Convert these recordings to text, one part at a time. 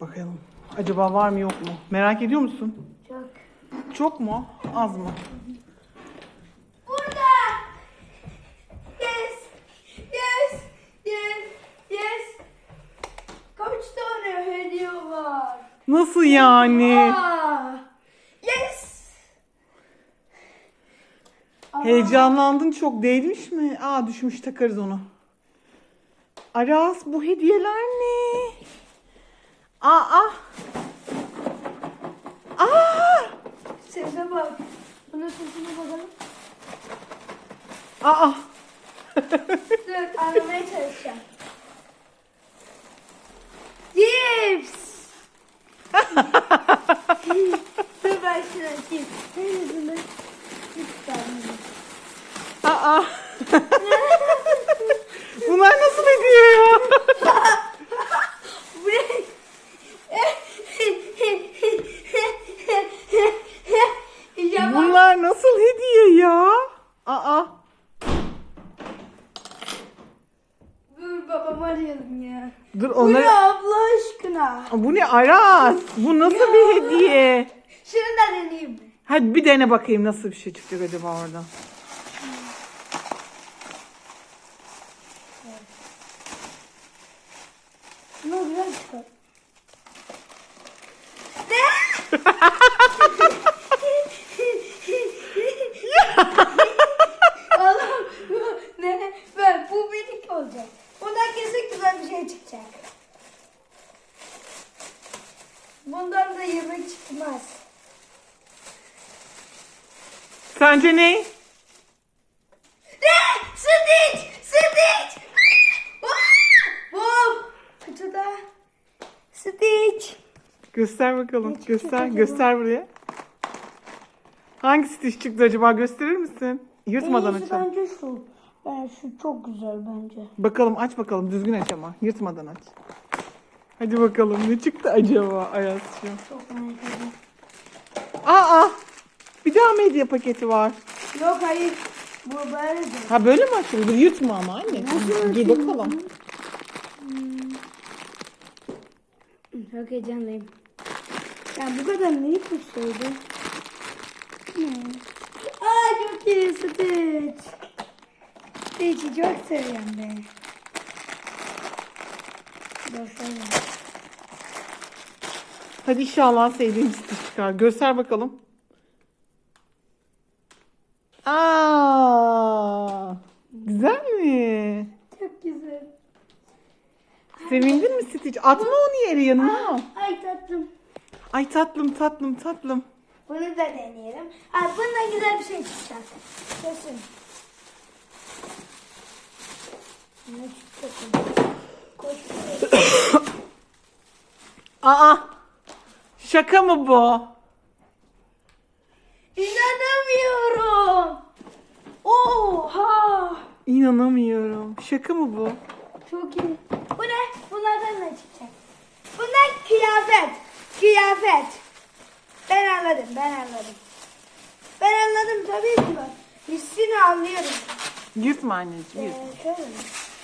Bakalım. Acaba var mı yok mu? Merak ediyor musun? Çok. Çok mu? Az mı? Burada. Yes. Yes. Yes. Yes. Kaç tane hediye var? Nasıl yani? Aa, yes. Aa, Heyecanlandın çok değmiş mi? Aa düşmüş takarız onu. Aras bu hediyeler ne? Aa! Aa! Sese bak. Bunun sesine bakalım. Aa! Dur anlamaya çalışacağım. Cips. Dur ben şunu açayım. En azından cips tane. Aa! Bunlar nasıl hediye ya? Bu ne? Ya bak. Bunlar nasıl hediye ya? Aa! Dur babamı arayalım ya. Dur Bu ne onları... abla aşkına? Bu ne Aras? Bu nasıl bir hediye? Şunu da deneyeyim mi? Hadi bir dene bakayım nasıl bir şey çıkacak acaba oradan. Ne oluyor? Ne? Bu ne? Ben bu minik olacak. Bundan kesin güzel bir şey çıkacak. Bundan da yemek çıkmaz. Sence ne? Stitch! Stitch! Bom! Kutuda Stitch. Göster bakalım. Ne çıkacak Göster. acaba? Göster buraya. Hangi stitch çıktı acaba? Gösterir misin? Yırtmadan açalım. bence şu. Ben şu çok güzel bence. Bakalım aç bakalım. Düzgün aç ama. Yırtmadan aç. Hadi bakalım ne çıktı acaba Ayas'cığım? Çok merak ediyorum. Aa! Bir daha medya paketi var. Yok hayır. Bu böyle de. Ha böyle mi açıldı? Yutma ama anne. Giy bakalım. Çok heyecanlıyım. Ya bu kadar neyi kutsaydı? Ne? Aa çok iyi Stitch. Stitch'i çok seviyorum. Dur şöyle. Hadi inşallah sevdiğin stitch çıkar. Göster bakalım. Aa! Güzel mi? Çok güzel. Sevindin mi Stitch? Atma onu yere yanına. Ay tatlım. Ay tatlım tatlım tatlım. Bunu da deneyelim. Ay bundan güzel bir şey çıkacak. Kesin. Ne çıkacak? Koş. Aa! Şaka mı bu? İnanamıyorum. Oha. İnanamıyorum. Şaka mı bu? Çok iyi. Bu ne? Bunlardan ne çıkacak? Bunlar kıyafet. Kıyafet. Ben anladım. Ben anladım. Ben anladım tabii ki. Hissini anlıyorum. Yırtma anneciğim yırt. Ee, şöyle mi?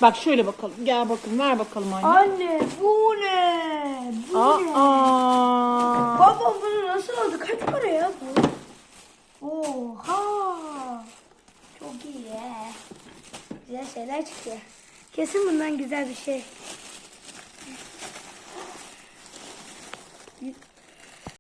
Bak şöyle bakalım. Gel bakalım ver bakalım anne. Anne bu ne? Bu ne? Aa! Babam bunu nasıl aldı? Kaç para ya bu? Oha! Çok iyi ya. Güzel şeyler çıkıyor. Kesin bundan güzel bir şey.